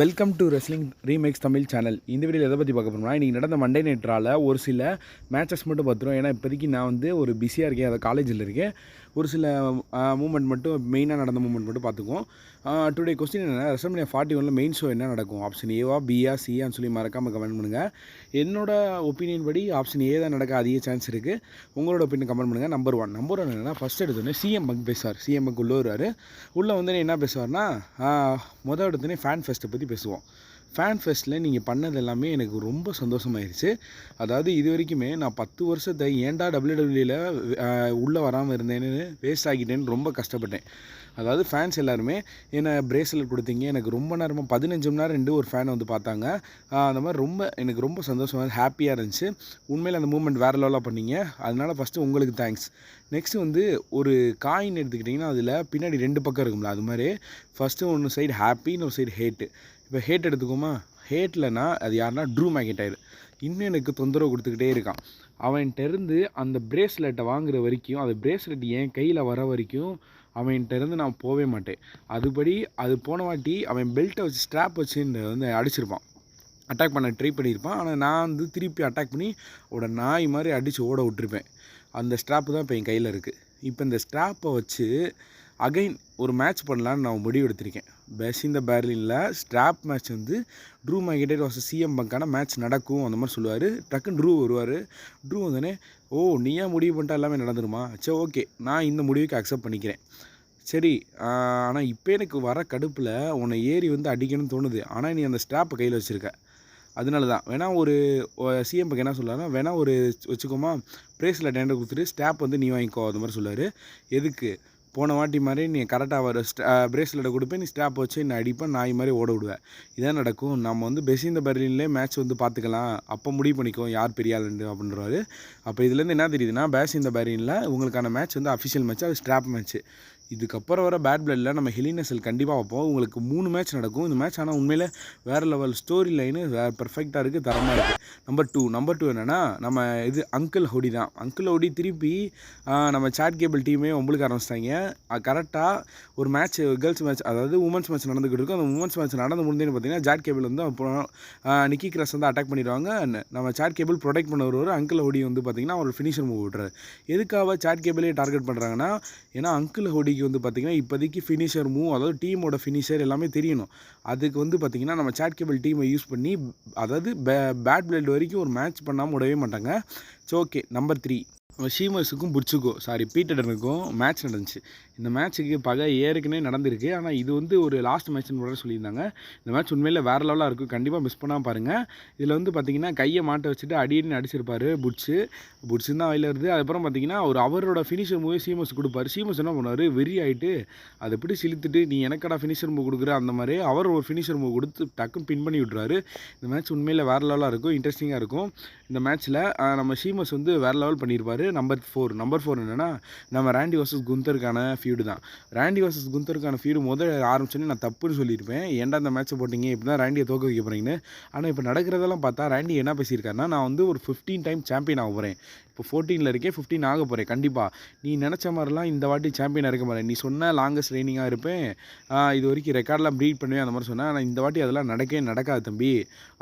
Welcome to wrestling remakes Tamil channel இந்த வீடியோவில் எதை பற்றி பார்க்க போகிறோம்னா இன்றைக்கி நடந்த மண்டே நைட்ரால் ஒரு சில மேட்சஸ் மட்டும் பார்த்துருவோம். ஏன்னா இப்போதைக்கு நான் வந்து ஒரு பிஸியாக இருக்கேன். அதை காலேஜில் இருக்கேன். ஒரு சில மூமெண்ட் மட்டும் மெயினாக நடந்த மூமெண்ட் மட்டும் பார்த்துக்குவோம். டுடே கொஸ்டின் என்ன ரெசல்மனியா ஃபார்ட்டி ஒனில் மெயின் ஷோ என்ன நடக்கும்? ஆப்ஷன் ஏவா பிஆ சிஆன்னு சொல்லி மறக்காமல் கமெண்ட் பண்ணுங்கள் என்னோடய ஒப்பீனியன் படி ஆப்ஷன் ஏ தான் நடக்க அதிக சான்ஸ் இருக்குது உங்களோட ஒப்பீனியன் கமெண்ட் பண்ணுங்கள் நம்பர் ஒன் நம்பர் ஒன் என்னன்னா ஃபஸ்ட் எடுத்தோடனே சிஎம் பக் பேசுவார். சிஎம் பங்க் உள்ளே வருவார். உள்ளே வந்து என்ன பேசுவார்னா மொதல் எடுத்தோடனே ஃபேன் ஃபெஸ்ட்டை பற்றி பேசுவோம். ஃபேன் ஃபெஸ்ட்டில் நீங்கள் பண்ணது எல்லாமே எனக்கு ரொம்ப சந்தோஷமாயிருச்சு. அதாவது இது வரைக்குமே நான் பத்து வருஷத்தை ஏன்டா டபிள்யூடபிள்யூவில் உள்ளே வராமல் இருந்தேன்னு வேஸ்ட் ஆகிட்டேன்னு ரொம்ப கஷ்டப்பட்டேன். அதாவது ஃபேன்ஸ் எல்லாருமே என்னை பிரேஸ்லெட் கொடுத்தீங்க எனக்கு ரொம்ப நேரமாக பதினஞ்சு மணி நேரம் ரெண்டு ஒரு ஃபேன் வந்து பார்த்தாங்க. அந்த மாதிரி ரொம்ப எனக்கு ரொம்ப சந்தோஷமாக ஹாப்பியாக இருந்துச்சு. உண்மையில் அந்த மூமெண்ட் வேறு லெவலாக பண்ணீங்க. அதனால் ஃபஸ்ட்டு உங்களுக்கு தேங்க்ஸ் நெக்ஸ்ட் வந்து ஒரு காயின் எடுத்துக்கிட்டிங்கன்னா அதில் பின்னாடி ரெண்டு பக்கம் இருக்கும்ல அது மாதிரி. ஃபஸ்ட்டு ஒன்று சைடு ஹாப்பி இன்னொரு சைடு ஹேட்டு இப்போ ஹேட் எடுத்துக்கோமா ஹேட்லனா அது யாருன்னா ட்ரூ மேக்கெட்டாயிரு இன்னும் எனக்கு தொந்தரவு கொடுத்துக்கிட்டே இருக்கான். அவன்கிட்ட இருந்து அந்த பிரேஸ்லெட்டை வாங்குற வரைக்கும் அந்த பிரேஸ்லெட் என் கையில் வர வரைக்கும் அவன்கிட்ட இருந்து நான் போகவே மாட்டேன். அதுபடி அது போன வாட்டி அவன் பெல்ட்டை வச்சு ஸ்ட்ராப் வச்சு வந்து அடிச்சிருப்பான். அட்டாக் பண்ண ட்ரை பண்ணியிருப்பான். ஆனால் நான் வந்து திருப்பி அட்டாக் பண்ணி ஓட நாய் மாதிரி அடித்து ஓட விட்டுருப்பேன். அந்த ஸ்ட்ராப்பு தான் இப்போ என் கையில் இருக்குது இப்போ இந்த ஸ்ட்ராப்பை வச்சு அகைன் ஒரு மேட்ச் பண்ணலான்னு நான் முடிவு எடுத்திருக்கேன். பெஸ் இந்த பேர்லினில் ஸ்ட்ராப் மேட்ச் வந்து ட்ரூ மேகேட்டர் வாச சிஎம் பங்கான மேட்ச் நடக்கும். அந்த மாதிரி சொல்லுவார். டக்குன்னு ட்ரூ வருவார். ட்ரூ வந்தோடனே ஓ நீயா முடிவு பண்ணிட்டா? எல்லாமே நடந்துருமா? சரி ஓகே நான் இந்த முடிவுக்கு அக்செப்ட் பண்ணிக்கிறேன். சரி ஆனால் இப்போ எனக்கு வர கடுப்பில் உன்னை ஏறி வந்து அடிக்கணும்னு தோணுது. ஆனால் நீ அந்த ஸ்ட்ராப்பை கையில் வச்சுருக்க. அதனால தான். வேணா ஒரு சிஎம் என்ன சொல்லுவாருன்னா வேணா ஒரு வச்சுக்கோமா ப்ரேஸில் டேண்டர் கொடுத்துட்டு ஸ்டாப் வந்து நீ வாங்கிக்கோ. அந்த மாதிரி சொல்லுவார். எதுக்கு? போன வாட்டி மாதிரி நீ கரெக்டாக வர பிரேஸ்லெட்டை கொடுப்பேன் நீ ஸ்டாப் வச்சு நான் அடிப்பேன் நாய் மாதிரி ஓட விடுவேன் இதான் நடக்கும். நம்ம வந்து பெசிந்த பர்லின்லேயே மேட்ச் வந்து பார்த்துக்கலாம். அப்போ முடிவு பண்ணிக்கோ யார் பெரிய ஆளுண்டு அப்படின்றாரு. அப்போ இதுலேருந்து என்ன தெரியுதுன்னா பேஸ் இந்த பெர்லினில் உங்களுக்கான மேட்ச் வந்து அஃபிஷியல் மேட்ச் அது ஸ்ட்ராப் மேட்ச் இதுக்கப்புறம் வர பேட் பிளட்டில் நம்ம ஹெலினசல் கண்டிப்பாக வைப்போம். உங்களுக்கு மூணு மேட்ச் நடக்கும். இந்த மேட்ச் ஆனால் உண்மையில் வேறு லெவல் ஸ்டோரி லைனு வேறு பர்ஃபெக்டாக இருக்குது தரமாக இருக்குது நம்பர் டூ நம்பர் டூ என்னென்னா நம்ம இது அங்கிள் ஹோடி தான். அங்கிள் ஹோடி திருப்பி நம்ம சாட் கேபிள் டீமே உங்களுக்கு ஆரம்பிச்சிட்டாங்க. கரெக்டாக ஒரு மேட்ச் கேர்ள்ஸ் மேட்ச் அதாவது உமன்ஸ் மேட்ச் நடந்துக்கிட்டு இருக்கும். அந்த உமன்ஸ் மேட்ச் நடந்து முடிஞ்சேன்னு பார்த்தீங்கன்னா ஜாட் கேபிள் வந்து அப்புறம் நிக்கி கிராஸ் வந்து அட்டாக் பண்ணிடுவாங்க. நம்ம சாட் கேபிள் ப்ரொடெக்ட் பண்ண ஒரு அங்கிள் ஹோடி வந்து பார்த்தீங்கன்னா ஒரு ஃபினிஷர் மூவ் விட்றாரு எதுக்காக சாட் கேபிளே டார்கெட் பண்ணுறாங்கன்னா ஏன்னா அங்கிள் ஹோடிக்கு வந்து பார்த்திங்கன்னா இப்போதைக்கு ஃபினிஷர் மூவ் அதாவது டீமோட ஃபினிஷர் எல்லாமே தெரியணும். அதுக்கு வந்து பார்த்திங்கன்னா நம்ம சாட் கேபிள் டீமை யூஸ் பண்ணி அதாவது பேட் பிளட் வரைக்கும் ஒரு மேட்ச் பண்ணாமல் விடவே மாட்டாங்க. ஸோ ஓகே நம்பர் த்ரீ ஷீமர்ஸுக்கும் புட்ஸுக்கும் சாரி பீட்டடனுக்கும் மேட்ச் நடந்துச்சு. இந்த மேட்ச்சுக்கு பகை ஏற்கனவே நடந்திருக்கு. ஆனால் இது வந்து ஒரு லாஸ்ட் மேட்ச்னு கூட சொல்லியிருந்தாங்க. இந்த மேட்ச் உண்மையில் வேறு லெவலாக இருக்கும் கண்டிப்பாக மிஸ் பண்ணால் பாருங்கள் இதில் வந்து பார்த்தீங்கன்னா கையை மாட்ட வச்சுட்டு அடின்னு அடிச்சிருப்பார் புட்ஸு. புட்ஸுன்னு தான் வயலில் இருந்து அதுக்கப்புறம் பார்த்தீங்கன்னா ஒரு அவரோட ஃபினிஷர் மூவே சீமஸ் கொடுப்பாரு. சீமஸ் என்ன பண்ணுவார்? வெறி ஆகிட்டு அதை எப்படி சிலுத்துட்டு நீ எனக்கடா ஃபினிஷர் மூவ் கொடுக்குற? அந்த மாதிரி அவர் ஒரு ஃபினிஷர் மூவ் கொடுத்து டக்குன்னு பின் பண்ணி விட்ருவாரு இந்த மேட்ச் உண்மையில் வேறு லெவலாக இருக்கும். இன்ட்ரெஸ்டிங்காக இருக்கும். இந்த மேட்ச்சில் நம்ம சீமஸ் வந்து வேறு லெவல் பண்ணியிருப்பார். நம்பர் ஃபோர் நம்பர் ஃபோர் என்னென்னா நம்ம ரேண்டி வர்சஸ் குந்தருக்கான ஃபீடு தான். ரேண்டி வர்சஸ் குந்தருக்கான ஃபீடு முதல் ஆரம்பிச்சோன்னே நான் தப்புன்னு சொல்லியிருப்பேன். ஏன்டா இந்த மேட்ச்சை போட்டிங்க? இப்படி தான் ரேண்டியை தோக்க வைக்க போகிறீங்கன்னு ஆனால் இப்போ நடக்கிறதெல்லாம் பார்த்தா ரேண்டி என்ன பேசியிருக்காருன்னா நான் வந்து ஒரு ஃபிஃப்டீன் டைம் சாம்பியன் ஆக போகிறேன் இப்போ ஃபோர்டீனில் இருக்கே ஃபிஃப்டீன் ஆக போகிறேன் கண்டிப்பாக நீ நினச்ச மாதிரிலாம் இந்த வாட்டி சாம்பியனாக இருக்க மாட்டேன். நீ சொன்ன லாங்கஸ்ட் ட்ரைனிங்காக இருப்பேன். இது வரைக்கும் ரெக்கார்ட்லாம் ப்ரீட் பண்ணுவேன் அந்த மாதிரி சொன்னேன். ஆனால் இந்த வாட்டி அதெல்லாம் நடக்கவே நடக்காது தம்பி.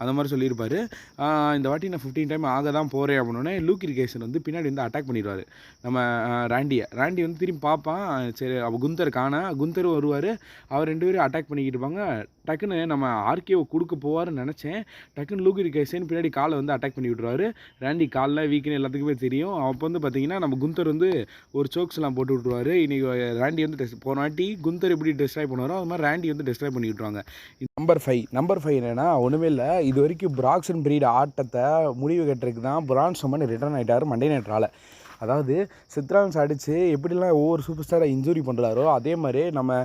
அந்த மாதிரி சொல்லியிருப்பார். இந்த வாட்டி நான் ஃபிஃப்டீன் டைம் ஆக தான் போகிறேன் அப்படின்னே லூக் இரிகேஷன் வந்து பின்னாடி வந்து அட்டாக் பண்ணிடுவார். நம்ம ராண்டியை ராண்டி வந்து திரும்பி பார்ப்பான். சரி அவள் குந்தர் காண. குந்தர் வருவார். அவர் ரெண்டு பேரும் அட்டாக் பண்ணிக்கிட்டு இருப்பாங்க. டக்குன்னு நம்ம ஆர்கேவை கொடுக்க போவார்னு நினச்சேன். டக்குன்னு லூக் கைசேன் பின்னாடி காலை வந்து அட்டாக் பண்ணி விட்ருவாரு ரேண்டி காலில் வீக்குன்னு எல்லாத்துக்குமே தெரியும். அப்போ வந்து பார்த்தீங்கன்னா நம்ம குந்தர் வந்து ஒரு சோக்ஸ்லாம் போட்டு விட்ருவாரு இன்றைக்கி ராண்டி வந்து டெஸ்ட் போனாட்டி குந்தர் எப்படி டெஸ்ட்ராய் பண்ணுவாரோ அது மாதிரி ரேண்டி வந்து டெஸ்ட்ராய் பண்ணி விட்ருவாங்க நம்பர் ஃபைவ் நம்பர் ஃபைவ் என்னென்னா ஒன்றுமே இல்லை. இது வரைக்கும் பிராக்ஸன் பிரீட் ஆட்டத்தை முடிவு கட்டுறதுக்கு தான் பிரான்ஸ் சம்மன் ரிட்டர்ன் ஆகிட்டார் மண்டே நேற்றால் அதாவது சித்ரான்ஸ் அடித்து எப்படிலாம் ஒவ்வொரு சூப்பர் ஸ்டாரை இன்ஜூரி பண்ணுறாரோ அதே மாதிரி நம்ம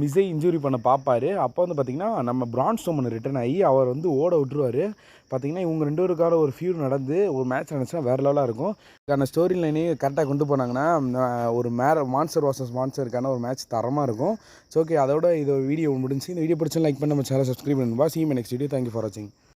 மிஸ்ஸை இன்ஜூரி பண்ண பார்ப்பாரு அப்போ வந்து பார்த்திங்கன்னா நம்ம பிரான் ஸ்டோமன் ரிட்டர்ன் ஆகி அவர் வந்து ஓட விட்டுருவார். பார்த்தீங்கன்னா இவங்க ரெண்டு பேருக்கான ஒரு ஃபியூர் நடந்து ஒரு மேட்ச் நடந்துச்சுன்னா வேறு லெவலாக இருக்கும். அதுக்கான ஸ்டோரி லைனே கரெக்டாக கொண்டு போனாங்கன்னா ஒரு மேர மான்சர் வாசஸ் மான்சருக்கான ஒரு மேட்ச் தரமாக இருக்கும். ஸோ ஓகே அதோட இது வீடியோ முடிஞ்சு இந்த வீடியோ பிடிச்சி லைக் பண்ணி நம்ம சேனல் சப்ஸ்கிரைப் பண்ணுவா see next video thank you for வாட்சிங்